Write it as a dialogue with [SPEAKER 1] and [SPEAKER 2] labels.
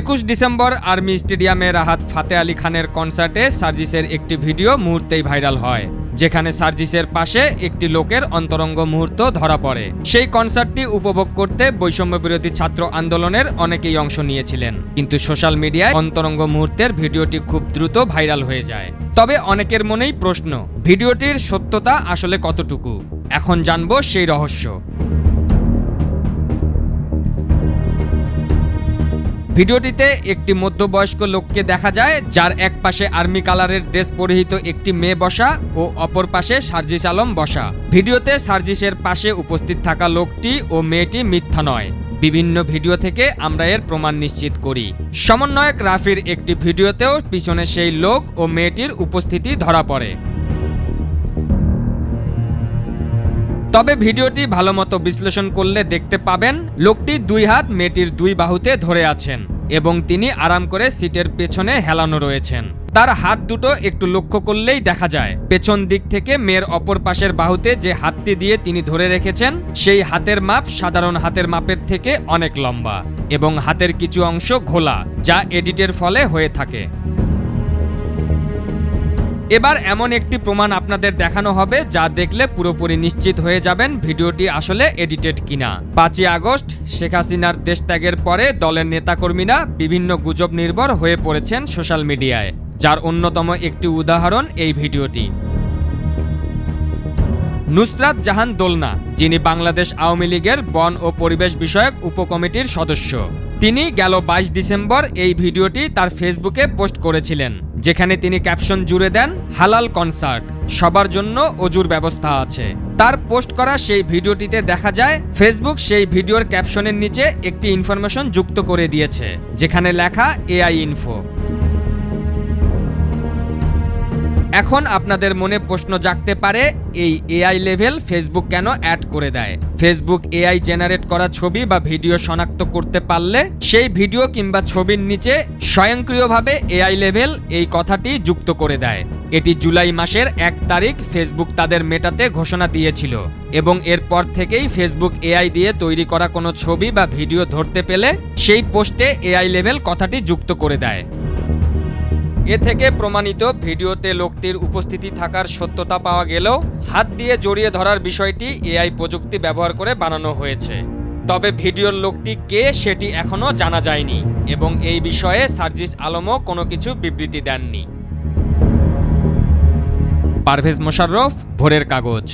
[SPEAKER 1] একুশ December army স্টেডিয়ামে রাহাত ফাতে আলী খানের কনসার্টে সার্জিসের একটি ভিডিও মুহূর্তেই ভাইরাল হয়, যেখানে সার্জিসের পাশে একটি লোকের অন্তরঙ্গ মুহূর্ত ধরা পড়ে। সেই কনসার্টটি উপভোগ করতে বৈষম্য বিরোধী ছাত্র আন্দোলনের অনেকেই অংশ নিয়েছিলেন, কিন্তু সোশ্যাল মিডিয়ায় অন্তরঙ্গ মুহূর্তের ভিডিওটি খুব দ্রুত ভাইরাল হয়ে যায়। তবে অনেকের মনেই প্রশ্ন, ভিডিওটির সত্যতা আসলে কতটুকু? এখন জানব সেই রহস্য। ভিডিওটিতে একটি মধ্যবয়স্ক লোককে দেখা যায়, যার এক পাশে আর্মি কালারের ড্রেস পরিহিত একটি মেয়ে বসা ও অপর পাশে সার্জিস আলম বসা। ভিডিওতে সার্জিসের পাশে উপস্থিত থাকা লোকটি ও মেয়েটি মিথ্যা নয়। বিভিন্ন ভিডিও থেকে আমরা এর প্রমাণ নিশ্চিত করি। সমন্বয়ক রাফির একটি ভিডিওতেও পিছনে সেই লোক ও মেয়েটির উপস্থিতি ধরা পড়ে। তবে ভিডিওটি ভালোমতো বিশ্লেষণ করলে দেখতে পাবেন, লোকটি দুই হাত মেয়েটির দুই বাহুতে ধরে আছেন এবং তিনি আরাম করে সিটের পেছনে হেলানো রয়েছেন। তার হাত দুটো একটু লক্ষ্য করলেই দেখা যায়, পেছন দিক থেকে মেয়ের অপর পাশের বাহুতে যে হাতটি দিয়ে তিনি ধরে রেখেছেন, সেই হাতের মাপ সাধারণ হাতের মাপের থেকে অনেক লম্বা এবং হাতের কিছু অংশ ঘোলা, যা এডিটের ফলে হয়ে থাকে। এবার এমন একটি প্রমাণ আপনাদের দেখানো হবে যা দেখলে পুরোপুরি নিশ্চিত হয়ে যাবেন ভিডিওটি আসলে এডিটেড কিনা। পাঁচই আগস্ট, শেখ হাসিনার দেশ ত্যাগের পরে দলের নেতাকর্মীরা বিভিন্ন গুজব নির্ভর হয়ে পড়েছেন সোশ্যাল মিডিয়ায়, যার অন্যতম একটি উদাহরণ এই ভিডিওটি। নুসরাত জাহান দোলনা, যিনি বাংলাদেশ আওয়ামী লীগের বন ও পরিবেশ বিষয়ক উপকমিটির সদস্য। তিনি গেল বাইশ ডিসেম্বর এই ভিডিওটি তার ফেসবুকে পোস্ট করেছিলেন, যেখানে তিনি ক্যাপশন জুড়ে দেন, হালাল কনসার্ট, সবার জন্য অজুর ব্যবস্থা আছে। তার পোস্ট করা সেই ভিডিওটিতে দেখা যায়, ফেসবুক সেই ভিডিওর ক্যাপশনের নিচে একটি ইনফরমেশন যুক্ত করে দিয়েছে, যেখানে লেখা, এআই ইনফো। এখন আপনাদের মনে প্রশ্ন জাগতে পারে, এই এআই লেভেল ফেসবুক কেন অ্যাড করে দেয়? ফেসবুক এআই জেনারেট করা ছবি বা ভিডিও শনাক্ত করতে পারলে, সেই ভিডিও কিংবা ছবির নিচে স্বয়ংক্রিয়ভাবে এআই লেভেল এই কথাটি যুক্ত করে দেয়। এটি জুলাই মাসের এক তারিখ ফেসবুক তাদের মেটাতে ঘোষণা দিয়েছিল এবং এরপর থেকেই ফেসবুক এআই দিয়ে তৈরি করা কোনো ছবি বা ভিডিও ধরতে পেলে, সেই পোস্টে এআই লেভেল কথাটি যুক্ত করে দেয়। এ থেকে প্রমাণিত ভিডিওতে লোকটির উপস্থিতি থাকার সত্যতা পাওয়া গেলেও হাত দিয়ে জড়িয়ে ধরার বিষয়টি এআই প্রযুক্তি ব্যবহার করে বানানো হয়েছে। তবে ভিডিওর লোকটি কে সেটি এখনও জানা যায়নি এবং এই বিষয়ে সার্জিস আলমও কোনো কিছু বিবৃতি দেননি। পারভেজ মোশাররফ, ভোরের কাগজ।